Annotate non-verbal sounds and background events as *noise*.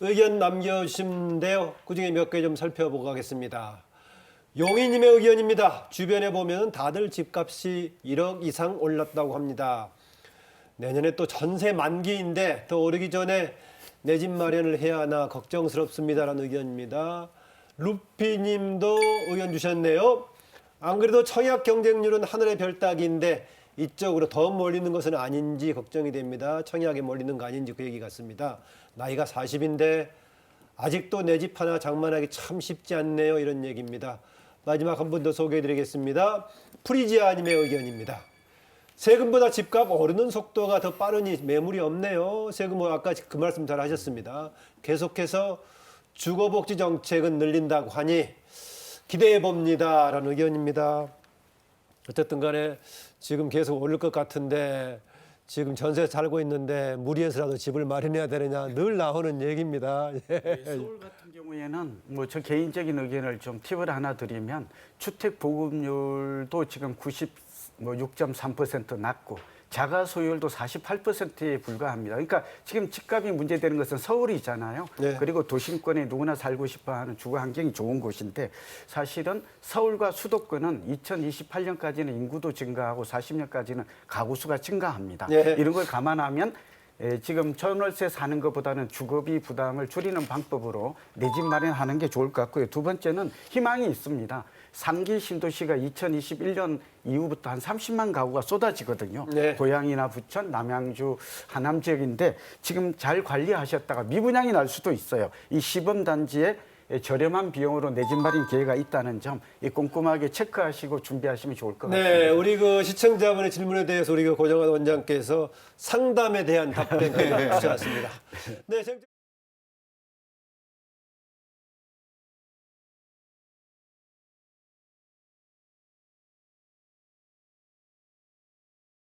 의견 남겨주시는데요. 그중에 몇 개 좀 살펴보고 가겠습니다. 용희님의 의견입니다. 주변에 보면 다들 집값이 1억 이상 올랐다고 합니다. 내년에 또 전세 만기인데 더 오르기 전에 내 집 마련을 해야 하나 걱정스럽습니다라는 의견입니다. 루피님도 의견 주셨네요. 안 그래도 청약 경쟁률은 하늘의 별 따기인데 이쪽으로 더 몰리는 것은 아닌지 걱정이 됩니다. 청약에 몰리는 거 아닌지 그 얘기 같습니다. 나이가 40인데 아직도 내 집 하나 장만하기 참 쉽지 않네요. 이런 얘기입니다. 마지막 한 분 더 소개해 드리겠습니다. 프리지아님의 의견입니다. 세금보다 집값 오르는 속도가 더 빠르니 매물이 없네요. 세금은 아까 그 말씀 잘 하셨습니다. 계속해서 주거복지 정책은 늘린다고 하니 기대해 봅니다라는 의견입니다. 어쨌든 간에 지금 계속 오를 것 같은데 지금 전세 살고 있는데 무리해서라도 집을 마련해야 되느냐 늘 나오는 얘기입니다. *laughs* 예. 서울 같은 경우에는 뭐 저 개인적인 의견을 좀 팁을 하나 드리면 주택 보급률도 지금 96.3% 낮고 자가 소유율도 48%에 불과합니다. 그러니까 지금 집값이 문제되는 것은 서울이잖아요. 네. 그리고 도심권에 누구나 살고 싶어하는 주거 환경이 좋은 곳인데 사실은 서울과 수도권은 2028년까지는 인구도 증가하고 40년까지는 가구 수가 증가합니다. 네. 이런 걸 감안하면 에, 지금 전월세 사는 것보다는 주거비 부담을 줄이는 방법으로 내 집 마련하는 게 좋을 것 같고요. 두 번째는 희망이 있습니다. 삼기 신도시가 2021년 이후부터 한 30만 가구가 쏟아지거든요. 네. 고양이나 부천, 남양주, 하남 지역인데 지금 잘 관리하셨다가 미분양이 날 수도 있어요. 이 시범 단지에 저렴한 비용으로 내 집 마련 기회가 있다는 점이 꼼꼼하게 체크하시고 준비하시면 좋을 것 같습니다. 네, 우리 그 시청자분의 질문에 대해서 우리 그 고정환 원장께서 상담에 대한 답변 주셨습니다. *laughs* 네, 생-